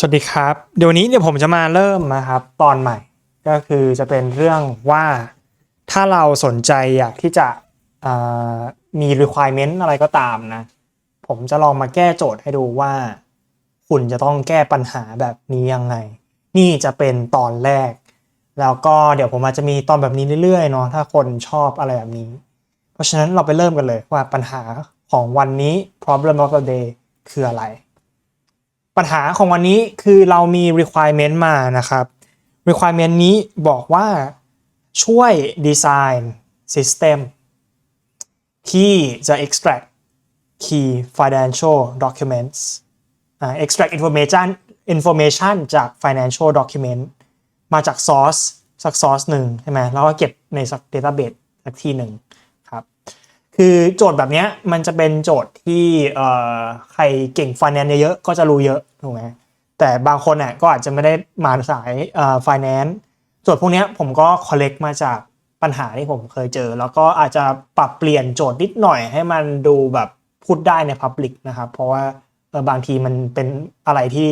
สวัสดีครับ เดี๋ยวนี้เดี๋ยวผมจะมาเริ่มนะครับ ตอนใหม่ก็คือจะเป็นเรื่องว่าถ้าเราสนใจอยากที่จะมี requirement อะไรก็ตามนะ ผมจะลองมาแก้โจทย์ให้ดูว่า คุณจะต้องแก้ปัญหาแบบนี้ยังไง นี่จะเป็นตอนแรก แล้วก็เดี๋ยวผมอาจจะมีตอนแบบนี้เรื่อยๆเนาะถ้าคนชอบอะไรแบบนี้ เพราะฉะนั้นเราไปเริ่มกันเลยว่าปัญหาของวันนี้ problem of the day คืออะไร ปัญหาของวันนี้คือเรามี requirement มานะครับ requirement นี้บอกว่าช่วย design system ที่จะ extract key financial documents extract information information จาก financial document มาจาก source สัก source หนึ่งใช่ไหมแล้วก็เก็บในสัก database สักที่หนึ่ง คือโจทย์แบบเนี้ยมันจะเป็นโจทย์ที่เอ่อใครเก่ง finance เยอะๆก็จะรู้เยอะถูกไหมแต่บางคนน่ะก็อาจจะไม่ได้มาสายเอ่อ finance โจทย์พวกเนี้ยผมก็ collect มาจากปัญหาที่ผมเคยเจอ แล้วก็อาจจะปรับเปลี่ยนโจทย์นิดหน่อยให้มันดูแบบพูดได้ใน Public นะครับ เพราะว่าบางทีมันเป็นอะไรที่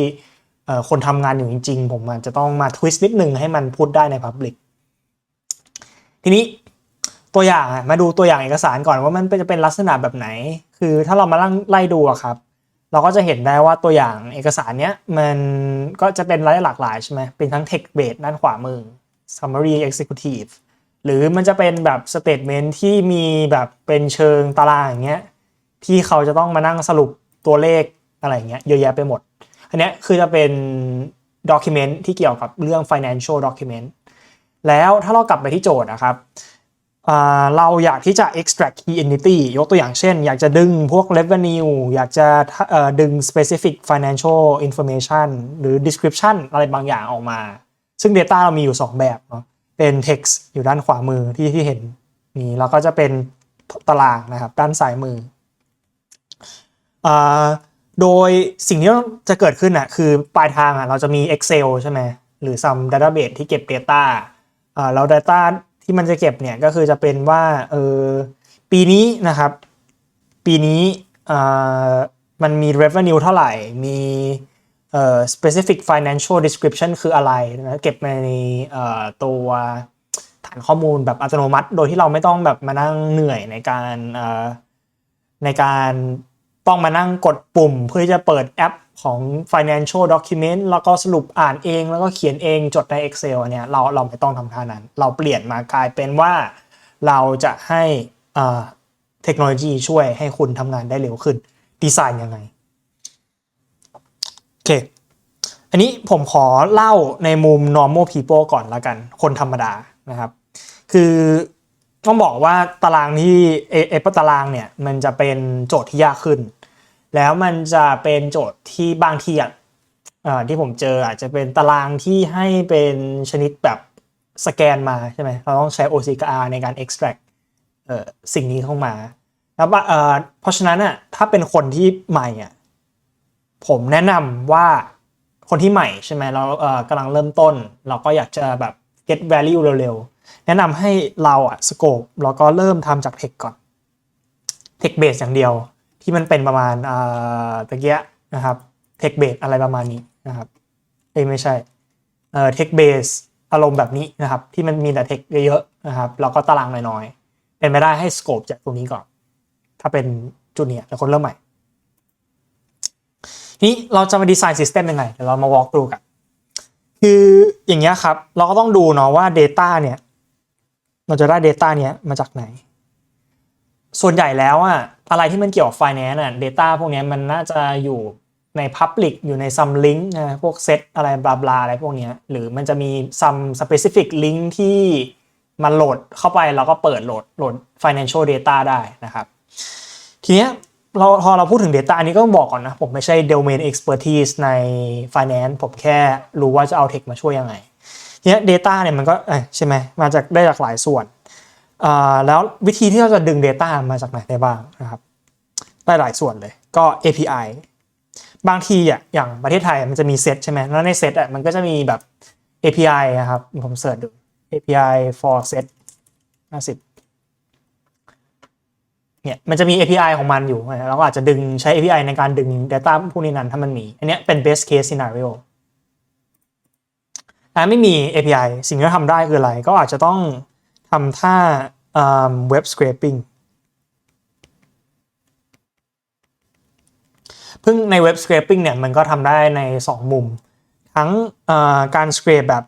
คนทำงานอยู่จริงๆ ผมอาจจะต้องมาทวิสต์นิดนึงให้มันพูดได้ใน Public ทีนี้ ตัวอย่างมาดูตัวอย่างเอกสารก่อนว่ามันจะเป็นลักษณะแบบไหน คือถ้าเรามาไล่ดูอะครับ เราก็จะเห็นได้ว่าตัวอย่างเอกสารเนี้ยมันก็จะเป็นรายหลากหลายใช่ไหมเป็นทั้ง text based ด้านขวามือ summary executive หรือมันจะเป็นแบบ statement ที่มีแบบเป็นเชิงตารางอย่างเงี้ยที่เขาจะต้องมานั่งสรุปตัวเลขอะไรเงี้ยเยอะแยะไปหมด อันเนี้ยคือจะเป็น document ที่เกี่ยวกับเรื่อง financial document แล้วถ้าเรากลับไปที่โจทย์นะครับ เราอยากที่จะ extract key entity ยกตัวอย่างเช่น อยากจะดึงพวก revenue อยากจะดึง specific financial information หรือ description อะไรบางอย่างออกมา ซึ่ง Data เรามีอยู่ 2 แบบเนาะเป็น text อยู่ด้านขวามือที่ที่เห็นนี่แล้วก็จะเป็นตารางนะครับ ด้านซ้ายมืออโดยสิ่งที่จะเกิดขึ้นอะคือปลายทางอะเราจะมี Excel ใช่ไหมหรือ some database ที่เก็บ Data อ่าแล้ว Data ที่มันจะเก็บเนี่ยก็คือจะเป็นว่าเออปีนี้นะครับ ปีนี้อ่ามันมี revenue เท่าไหร่ มีเอ่อ specific financial description คืออะไรนะเก็บในเอ่อตัวฐานข้อมูลแบบอัตโนมัติ โดยที่เราไม่ต้องแบบมานั่งเหนื่อยในการเอ่อในการต้องมานั่งกดปุ่มเพื่อจะเปิดแอป ของ financial document แล้วก็สรุปอ่านเอง แล้วก็เขียนเองจดใน Excel อันเนี่ยเราเราไม่ต้องทำท่านั้น เราเปลี่ยนมากลายเป็นว่าเราจะให้เอ่อเทคโนโลยีช่วยให้คุณทำงานได้เร็วขึ้น ดีไซน์ยังไง โอเค อันนี้ผมขอเล่าในมุม normal people ก่อนละกัน คนธรรมดานะครับ คือต้องบอกว่าตารางที่เอเอปตารางเนี่ย มันจะเป็นโจทย์ที่ยากขึ้น แล้วมันจะเป็นโจทย์ที่บางทีอะที่ผมเจออาจจะเป็นตารางที่ให้เป็นชนิดแบบสแกนมาใช่ไหมเราต้องใช้ OCR ในการ extract เอ่อสิ่งนี้เข้ามาแล้วเอ่อเพราะฉะนั้นอะถ้าเป็นคนที่ใหม่อะผมแนะนำว่าคนที่ใหม่ใช่ไหมเราเอ่อกำลังเริ่มต้น เราก็อยากจะแบบ get value เร็วๆ แนะนำให้เราอะ scope แล้วก็เริ่มทำจาก text ก่อน text base อย่างเดียว ที่มันเป็นประมาณเออตะเกียนะครับ text base อะไรประมาณนี้นะครับเอ้ไม่ใช่เอ่อ text base อารมณ์แบบนี้นะครับ ที่มันมีแต่ text เยอะๆนะครับแล้วก็ตารางน้อยๆ เป็นไม่ได้ให้ scope จากตรงนี้ก่อน ถ้าเป็นจูเนียร์หรือคนเริ่มใหม่ทีนี้เราจะมาดีไซน์ system ยังไงเดี๋ยวเรามา walk through กัน คืออย่างเงี้ยครับ เราก็ต้องดูเนาะว่า Data เนี่ย เราจะได้ Data เนี้ยมาจากไหน ส่วนใหญ่แล้วอะอะไรที่มันเกี่ยวกับ finance อะ data พวกเนี้ยมันน่าจะอยู่ใน public อยู่ใน some link นะพวก set อะไรบลาบลาอะไรพวกเนี้ยหรือมันจะมี some specific link ที่มันโหลดเข้าไปแล้วก็เปิดโหลดโหลด financial data ได้นะครับ ทีเนี้ยเราพอเราพูดถึง Data อันนี้ก็ต้องบอกก่อนนะ ผมไม่ใช่ domain expertise ใน finance ผมแค่รู้ว่าจะเอาเทคมาช่วยยังไงทีเนี้ย Data เนี่ยมันก็ใช่ไหมมาจากได้จากหลายส่วน แล้ววิธีที่เราจะดึง Data มาจากไหนได้บ้างนะครับได้หลายส่วนเลยก็ API บางทีอะอย่างประเทศไทยมันจะมีเซตใช่ไหมแล้วในเซตอะมันก็จะมีแบบ API นะครับผมเสิร์ชดู API for set 50เนี่ยมันจะมี API ของมันอยู่เราก็อาจจะดึงใช้ API ในการดึง Data พวกนี้นั้นถ้ามันมี อันนี้เป็น best case scenario อ่าไม่มี API สิ่งที่เราทำได้คืออะไร ก็อาจจะต้อง ทำท่าเว็บสครปปิ้งเพิ่งในเว็บสครปปิ้งเนี่ยมันก็ทำได้ใน 2 มุม ทั้งการสครปแบบ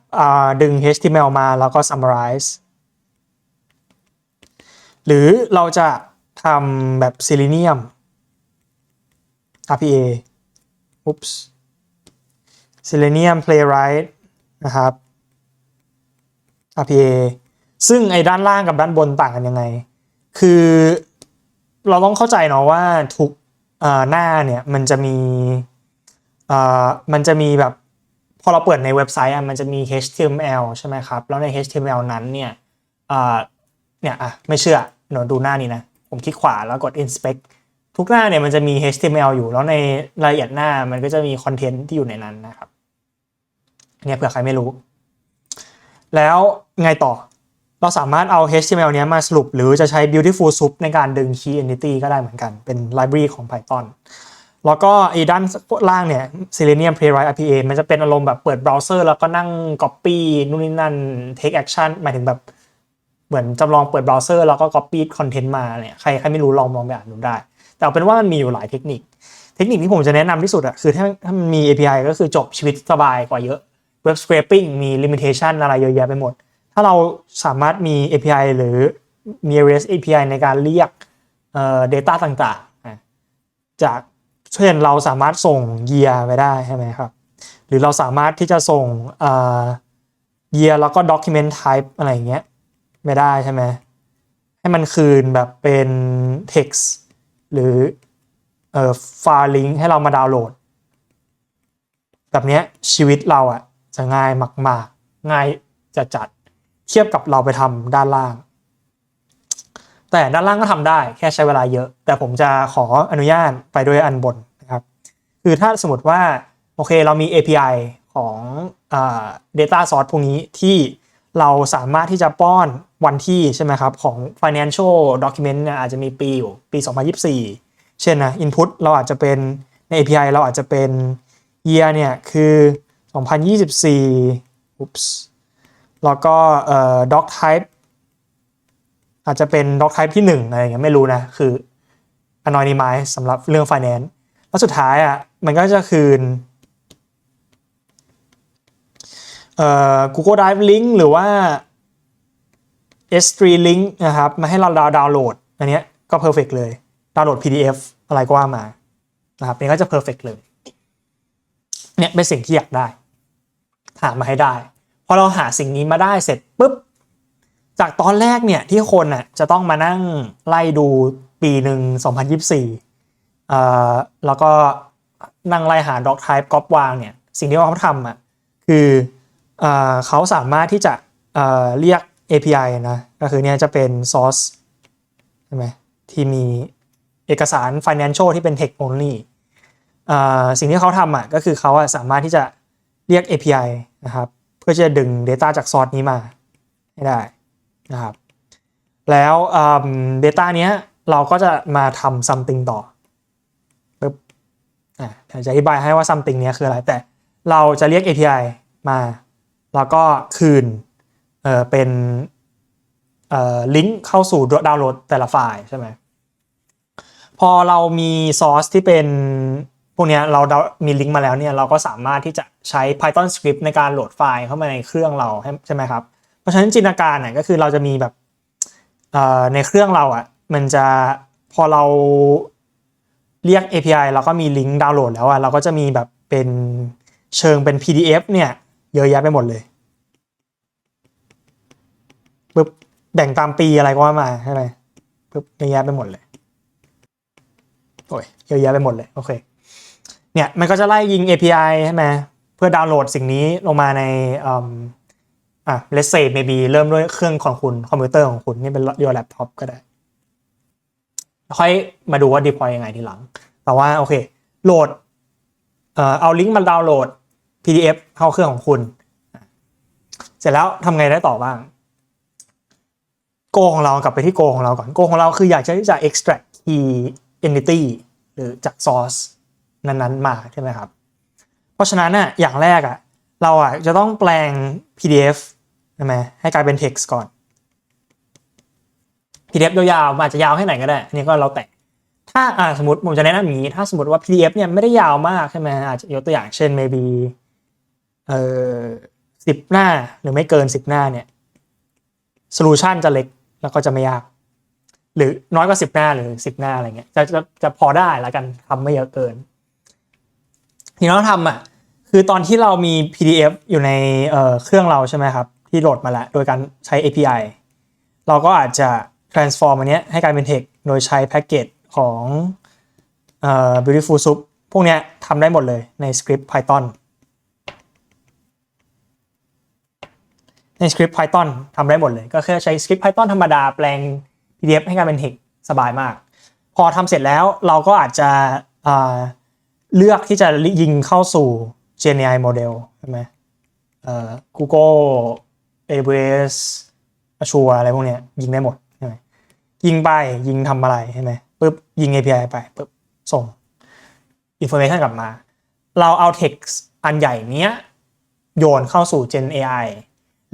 ดึง HTML มาแล้วก็ summarize หรือเราจะทำแบบ Selenium RPA oops Selenium Playwright นะครับ RPA ซึ่งไอ้ด้านล่างกับด้านบนต่างกันยังไง คือเราต้องเข้าใจเนาะว่าทุกหน้าเนี่ยมันจะมีมันจะมีแบบพอเราเปิดในเว็บไซต์อะมันจะมี HTML ใช่ไหมครับ แล้วใน HTML นั้นเนี่ยเนี่ยอะไม่เชื่อเดี๋ยวดูหน้านี้นะ ผมคลิกขวาแล้วกด inspect ทุกหน้าเนี่ยมันจะมี HTML อยู่ แล้วในรายละเอียดหน้ามันก็จะมีคอนเทนต์ที่อยู่ในนั้นนะครับเนี่ยเผื่อใครไม่รู้ แล้วไงต่อ เราสามารถเอา HTML เนี้ยมาสรุป หรือจะใช้ beautiful soup ในการดึง key entity ก็ได้เหมือนกัน เป็น library ของ Python แล้วก็อีด้านล่างเนี่ย Selenium Playwright RPA มันจะเป็นอารมณ์แบบเปิดเบราว์เซอร์แล้วก็นั่ง copy นู่นนี่นั่น take action หมายถึงแบบเหมือนจำลองเปิดเบราว์เซอร์แล้วก็ copy content มาเนี่ยใครใครไม่รู้ลองลองไปอ่านดูได้ แต่เอาเป็นว่ามันมีอยู่หลายเทคนิค เทคนิคที่ผมจะแนะนำที่สุดอะคือถ้าถ้ามันมี API ก็คือจบชีวิตสบายกว่าเยอะ Web Scraping มี limitation อะไรเยอะแยะไปหมดาเราสามารถมี API หรือมี REST API ในการเรียกเอ่อ data ต่างๆ จากเช่นเราสามารถส่ง year ไปได้ใช่ไหมครับ หรือเราสามารถที่จะส่งเอ่อ year แล้วก็ document type อะไรอย่างเงี้ยไม่ได้ใช่ไหมให้มันคืนแบบเป็น text หรือเอ่อไฟล์ลิงก์ให้เรามาดาวน์โหลด แบบเนี้ยชีวิตเราอะจะง่ายมาก ๆ ง่ายจะจัด เทียบกับเราไปทำด้านล่าง แต่ด้านล่างก็ทำได้แค่ใช้เวลาเยอะ แต่ผมจะขออนุญาตไปด้วยอันบนนะครับ คือถ้าสมมติว่าโอเคเรามี API ของอา data source พวกนี้ที่เราสามารถที่จะป้อนวันที่ใช่ไหมครับ ของ financial document เนี่ยอาจจะมีปีอยู่ปี 2024 เช่นนะ input เราอาจจะเป็นใน API เราอาจจะเป็น year เนี่ยคือ 2024 oops แล้วก็เอ่อ doc type อาจจะเป็น doc type ที่1อะไรอย่างเงี้ยไม่รู้นะ คือ anonymize สำหรับเรื่อง finance แล้วสุดท้ายอะมันก็จะคืนเอ่อ Google Drive link หรือว่า S3 link นะครับ มาให้เราดาวน์โหลด อันเนี้ยก็ perfect เลย ดาวน์โหลด PDF อะไรก็ว่ามา นะครับนี่ก็จะ perfect เลย เนี่ยเป็นสิ่งที่อยากได้ หามาให้ได้ พอเราหาสิ่งนี้มาได้เสร็จปุ๊บจากตอนแรกเนี่ยที่คนอะจะต้องมานั่งไล่ดูปีหนึ่ง2024เอ่อแล้วก็นั่งไล่หา doc type ก๊อปวางเนี่ยสิ่งที่เขาทำอะคือเอ่อเขาสามารถที่จะเอ่อเรียก API นะก็คือเนี่ยจะเป็น source ใช่ไหมที่มีเอกสาร financial ที่เป็น text only อ่สิ่งที่เขาทำอะก็คือเขาอะสามารถที่จะเรียก API นะครับ เพื่อจะดึง Data จากซอสนี้มาให้ได้นะครับ แล้วเอ่อ Data เนี้ยเราก็จะมาทำ something ต่อปึ๊บอะเดี๋ยวจะอธิบายให้ว่า something เนี้ยคืออะไร แต่เราจะเรียก API มา แล้วก็คืนเอ่อเป็นเอ่อลิงก์เข้าสู่ดาวน์โหลดแต่ละไฟล์ใช่ไหมพอเรามีซอสที่เป็น วกนี้เรามีลิงก์มาแล้วเนี่ยเราก็สามารถที่จะใช้ Python script ในการโหลดไฟล์เข้ามาในเครื่องเราใช่ไหมครับ เพราะฉะนั้นจินตนาการเนี่ยก็คือเราจะมีแบบในเครื่องเราอะมันจะพอเราเรียก API เราก็มีลิงก์ดาวน์โหลดแล้วอะเราก็จะมีแบบเป็นเชิงเป็น PDF เนี่ยเยอะแยะไปหมดเลยปึ๊บแบ่งตามปีอะไรก็ว่ามาใช่ไหมปึ๊บเยอะแยะไปหมดเลยโอ้ยเยอะแยะไปหมดเลยโอเค เนี่ยมันก็จะไล่ยิง API ใช่ไหมเพื่อดาวน์โหลดสิ่งนี้ลงมาในอะ let's say maybe เริ่มด้วยเครื่องของคุณคอมพิวเตอร์ของคุณนี่เป็น your laptop ก็ได้ ค่อยมาดูว่า deploy ยังไงทีหลัง แต่ว่าโอเคโหลดเอ่อเอาลิงก์มาดาวน์โหลด PDF เข้าเครื่องของคุณ เสร็จแล้วทำไงได้ต่อบ้าง โกของเรากลับไปที่โกของเราก่อนโกของเราคืออยากจะที่จะ extract key entity หรือจาก source นั้นๆมาใช่ไหมครับ เพราะฉะนั้นน่ะอย่างแรกอะเราอะจะต้องแปลง PDF ใช่ไหมให้กลายเป็น text ก่อน PDF ยาวๆอาจจะยาวแค่ไหนก็ได้อันนี้ก็เราแต่ถ้าอ่าสมมติผมจะแนะนำอย่างนี้ถ้าสมมติว่า PDF เนี่ยไม่ได้ยาวมากใช่ไหมอาจจะยกตัวอย่างเช่น maybe เอ่อสิบหน้าหรือไม่เกินสิบหน้าเนี่ย solution จะเล็กแล้วก็จะไม่ยาก หรือน้อยกว่าสิบหน้าหรือสิบหน้าอะไรเงี้ยจะจะจะพอได้แล้วกันทำไม่เยอะเกิน ที่เราทำอะคือตอนที่เรามี PDF อยู่ในเเครื่องเราใช่ไหมครับ ที่โหลดมาแล้ว โดยการใช้ API เราก็อาจจะ transform อันเนี้ยให้กลายเป็น text โดยใช้แพ็กเกจของเอ่อ beautiful soup พวกเนี้ยทำได้หมดเลยในสคริปต์ Python ในสคริปต์ Python ทำได้หมดเลย ก็แค่ใช้สคริปต์ Python ธรรมดาแปลง PDF ให้กลายเป็น text สบายมาก พอทำเสร็จแล้วเราก็อาจจะ เลือกที่จะยิงเข้าสู่ GenAI model ใช่ไหมเอ่อ Google AWS Azure อะไรพวกเนี้ยยิงได้หมดใช่ไหมยิงไปยิงทำอะไรใช่ไหมปุ๊บยิง API ไปปุ๊บส่ง information กลับมา เราเอา text อันใหญ่เนี้ยโยนเข้าสู่ Gen AI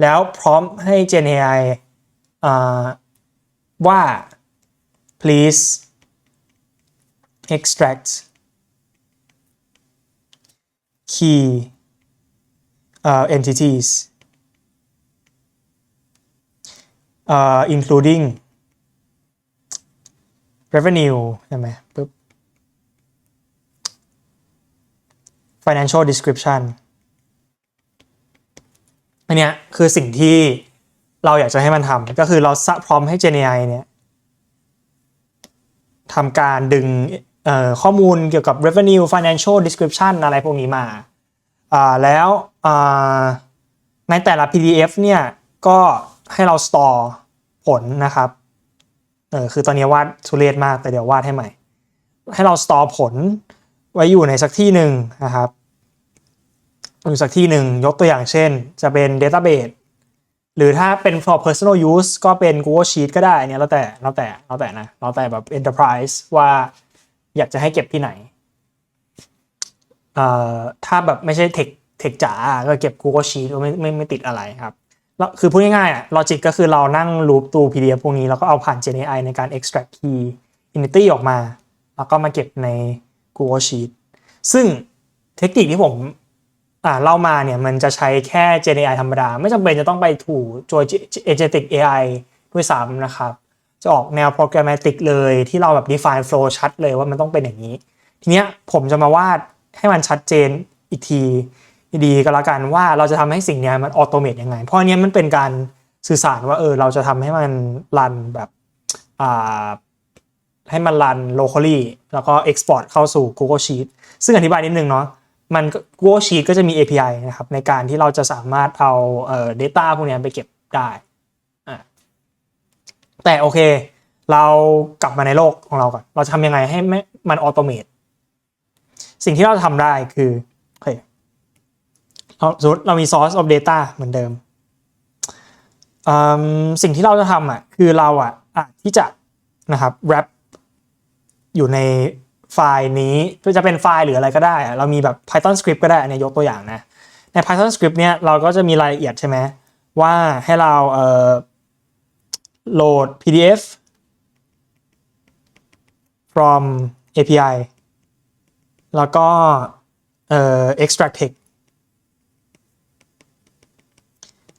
แล้วพร้อมให้ Gen AI ว่า please extract key uh, entities uh, including revenue ใช่ไหมปุ๊บ financial description อันเนี้ยคือสิ่งที่เราอยากจะให้มันทำก็คือเราสะพร้อมให้ GenAI เนี่ยทำการดึง ข้อมูลเกี่ยวกับ revenue financial description อะไรพวกนี้มาแล้วในแต่ละ PDF เนี่ยก็ให้เรา store ผลนะครับเออคือตอนนี้วาดทุเรศมากแต่เดี๋ยววาดให้ใหม่ ให้เรา store ผลไว้อยู่ในสักที่หนึ่งนะครับอยู่สักที่หนึ่งยกตัวอย่างเช่น จะเป็น database หรือถ้าเป็น for personal use ก็เป็น Google Sheet ก็ได้เนี่ยแล้วแต่แล้วแต่แล้วแต่นะแล้วแต่แบบ enterprise ว่า อยากจะให้เก็บที่ไหนถ้าแบบไม่ใช่เทคเทคจ๋าก็เก็บ Google Sheet ไม่ไม่ไม่ติดอะไรครับแล้วคือพูดง่ายๆอะ logic ก็คือเรานั่ง loop ตัว PDF พวกนี้แล้วก็เอาผ่าน GenAI ในการ extract key entity ออกมา แล้วก็มาเก็บใน Google Sheet ซึ่งเทคนิคที่ผมอ่าเล่ามาเนี่ยมันจะใช้แค่ Gen AI ธรรมดา ไม่จำเป็นจะต้องไปถูตัว Agentic AI ด้วยซ้ำนะครับ จะออกแนว programmatic เลยที่เราแบบ define flow ชัดเลยว่ามันต้องเป็นอย่างนี้ ทีเนี้ยผมจะมาวาดให้มันชัดเจนอีกทีดีก็แล้วกันว่าเราจะทำให้สิ่งนี้มันออโตเมตยังไง เพราะอันนี้มันเป็นการสื่อสารว่าเออเราจะทำให้มันรันแบบอ่าให้มันรัน locally แล้วก็ export เข้าสู่ Google Sheet ซึ่งอธิบายนิดนึงเนาะมันก็ Google Sheet ก็จะมี API นะครับในการที่เราจะสามารถเอาเอ่อ data พวกนี้ไปเก็บได้ แต่โอเค เรากลับมาในโลกของเราก่อน เราจะทำยังไงให้ไม่มันออโตเมตสิ่งที่เราทำได้คือโอเคเราสมมติเรามี source of data เหมือนเดิม สิ่งที่เราจะทำอะคือเราอะอาจที่จะนะครับ wrap อยู่ในไฟล์นี้จะเป็นไฟล์หรืออะไรก็ได้ เรามีแบบ Python script ก็ได้อันนี้ยกตัวอย่างนะ ใน Python script เนี่ยเราก็จะมีรายละเอียดใช่ไหมว่าให้เราเอ่อ โหลด PDF from API แล้วก็เอ่อ extract text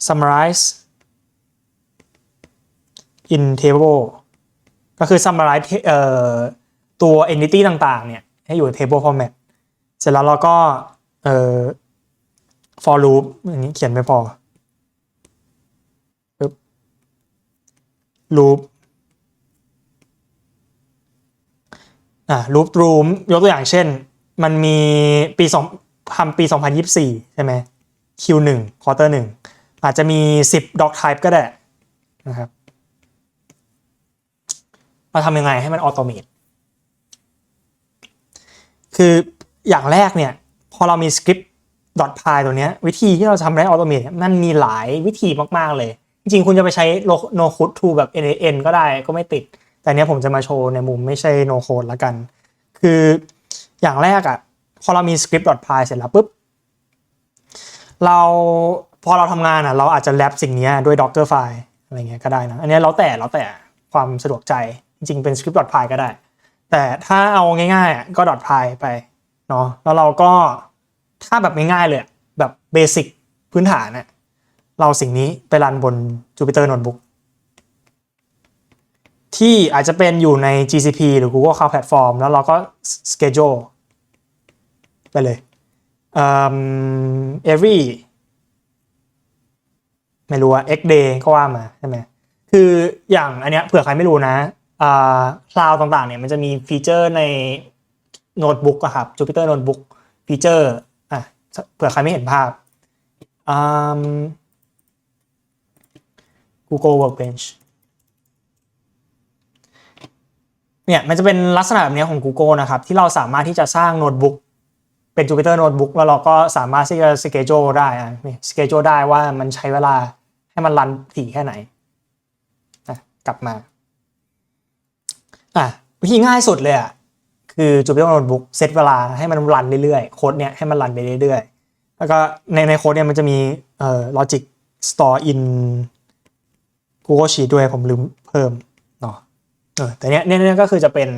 summarize in table ก็คือ summarize เอ่อตัว entity ต่างๆ เนี่ย ให้อยู่ใน table format เสร็จแล้วเราก็เอ่อ for loop อย่างนี้เขียนไม่พอ loop อ่า loop room ยกตัวอย่างเช่น มันมีปีสองทำปี 2024 ใช่ไหม Q1 quarter 1 อาจจะมี 10 doc type ก็ได้นะครับเราทำยังไงให้มันออโตเมตคืออย่างแรกเนี่ย พอเรามีสคริปต์ .py ตัวเนี้ยวิธีที่เราทำได้ออโตเมตมันมีหลายวิธีมาก ๆ เลย จริงคุณจะไปใช้ no code tool แบบ NAN ก็ได้ก็ไม่ติด แต่เนี้ยผมจะมาโชว์ในมุมไม่ใช่ no code ละกัน คืออย่างแรกอะ่ะ พอเรามีสคริปต์ .py เสร็จแล้วปุ๊บ เราพอเราทำงานอะ เราอาจจะแรปสิ่งนี้ด้วย docker file อะไรเงี้ยก็ได้นะ อันเนี้ยแล้วแต่แล้วแต่ความสะดวกใจจริงเป็น script.py ก็ได้ แต่ถ้าเอาง่ายๆก็ .py ไปเนาะแล้วเราก็ถ้าแบบง่ายๆเลยแบบเบสิกพื้นฐานเนี่ย เราสิ่งนี้ไปรันบน Jupyter Notebook ที่อาจจะเป็นอยู่ใน GCP หรือ Google Cloud Platform แล้วเราก็ schedule ไปเลยเอิ่ม every ไม่รู้ว่า x day ก็ว่ามาใช่ไหมคืออย่างอันเนี้ยเผื่อใครไม่รู้นะอ่าคลาวต่างๆเนี่ยมันจะมีฟีเจอร์ในโน้ตบุ๊กอะครับ Jupyter Notebook ฟีเจอร์อะเผื่อใครไม่เห็นภาพอืม Google Workbench เนี่ยมันจะเป็นลักษณะแบบนี้ของ Google นะครับ ที่เราสามารถที่จะสร้างโน้ตบุ๊กเป็น Jupyter Notebook แล้วเราก็สามารถที่จะ schedule ได้อะนี่ schedule ได้ว่ามันใช้เวลาให้มันรันถี่แค่ไหนนะกลับมาอะวิธีง่ายสุดเลยอะคือ Jupyter Notebook เซตเวลาให้มันรันเรื่อยๆโค้ดเนี่ยให้มันรันไปเรื่อยๆ แล้วก็ในในโค้ดเนี่ยมันจะมีเอ่อ logic store in Google Sheet ด้วยผมลืมเพิ่มเนาะเออแต่เนี้ยเนี่ยเนี่ยก็คือจะเป็น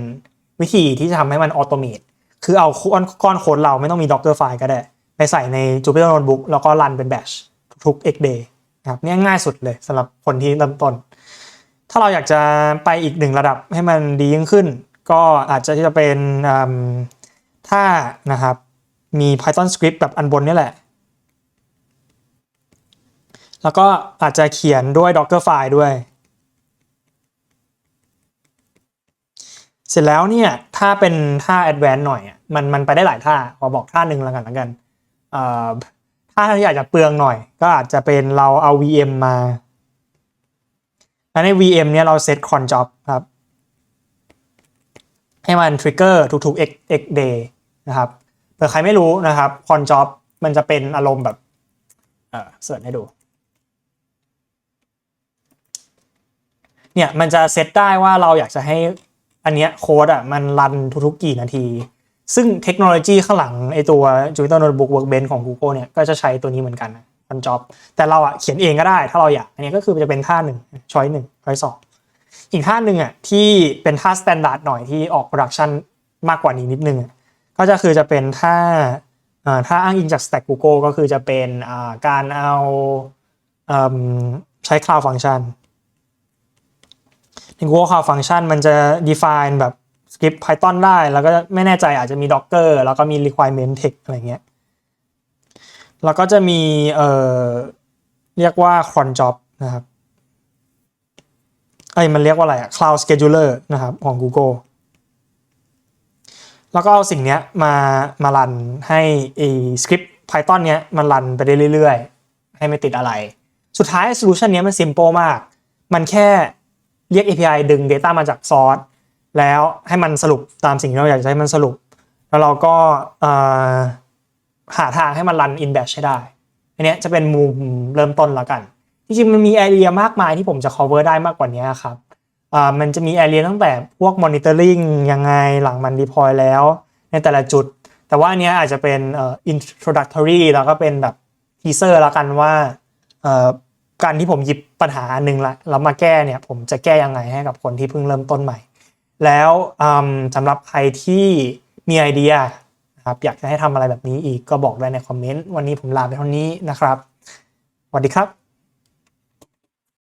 วิธีที่จะทำให้มันออโตเมตคือเอาก้อนก้อนโค้ดเราไม่ต้องมี Docker file ก็ได้ ไปใส่ใน Jupyter Notebook แล้วก็รันเป็น batch ทุกๆ x day นะครับเนี่ยง่ายสุดเลยสำหรับคนที่เริ่มต้น ถ้าเราอยากจะไปอีกหนึ่งระดับให้มันดียิ่งขึ้น ก็อาจจะจะเป็นถ้านะครับมี Python script แบบอันบนนี่แหละ แล้วก็อาจจะเขียนด้วย Docker file ด้วย เสร็จแล้วเนี่ยถ้าเป็นท่า advanced หน่อยมันมันไปได้หลายท่าขอบอกท่าหนึ่งแล้วกันแล้วกันถ้าที่อยากจะเปลืองหน่อย ก็อาจจะเป็นเราเอา VM มาแล้วใน VM เนี่ยเราเซต cron job ครับ ให้มัน trigger ทุกๆ x x day นะครับเผื่อใครไม่รู้นะครับ cron job มันจะเป็นอารมณ์แบบ เอ่อเสิร์ชให้ดู เนี่ยมันจะเซตได้ว่าเราอยากจะให้อันเนี้ยโค้ดอะมันรันทุกๆกี่นาที ซึ่งเทคโนโลยีข้างหลังไอตัว Jupyter Notebook Workbench ของ Google เนี่ยก็จะใช้ตัวนี้เหมือนกันนะคอนจ็อบแต่เราอะเขียนเองก็ได้ถ้าเราอยาก อันนี้ก็คือจะเป็นท่าหนึ่งช้อยหนึ่งช้อยสองอีกท่าหนึ่งอะที่เป็นท่าสแตนดาร์ดหน่อยที่ออกโปรดักชันมากกว่านี้นิดนึงก็จะคือจะเป็นท่าอ่าถ้าอ้างอิงจาก Stack Google ก็คือจะเป็นอ่าการเอาเอิ่มใช้ Cloud Function ใน Google Cloud Function มันจะ define แบบสคริปต์ Python ได้ แล้วก็ไม่แน่ใจอาจจะมี Docker แล้วก็มี requirement text อะไรเงี้ย แล้วก็จะมีเอ่อเรียกว่า cron job นะครับไอ้มันเรียกว่าอะไรอะ cloud scheduler นะครับของ Google แล้วก็เอาสิ่งเนี้ยมามารันให้ไอ้สคริปต์ Python เนี้ยมันรันไปได้เรื่อยๆ ให้ไม่ติดอะไร สุดท้าย solution เนี้ยมัน simple มาก มันแค่ เรียก API ดึง Data มาจาก source แล้วให้มันสรุปตามสิ่งที่เราอยากจะให้มันสรุป แล้วเราก็หาทางให้มันรัน in batch ให้ได้ อันนี้จะเป็นมุมเริ่มต้นแล้วกันจริงๆมันมีไอเดียมากมายที่ผมจะ cover ได้มากกว่านี้ครับมันจะมีไอเดียตั้งแต่พวก monitoring ยังไงหลังมัน deploy แล้ว ในแต่ละจุด แต่ว่าอันนี้อาจจะเป็น introductory แล้วก็เป็นแบบ teaser แล้วกันว่า การที่ผมหยิบปัญหาหนึ่งละแล้วมาแก้เนี่ยผมจะแก้ยังไงให้กับคนที่เพิ่งเริ่มต้นใหม่ แล้วสำหรับใครที่มีไอเดียนะครับอยากจะให้ทำอะไรแบบนี้อีกก็บอกได้ในคอมเมนต์วันนี้ผมลาไปเท่านี้นะครับสวัสดีครับ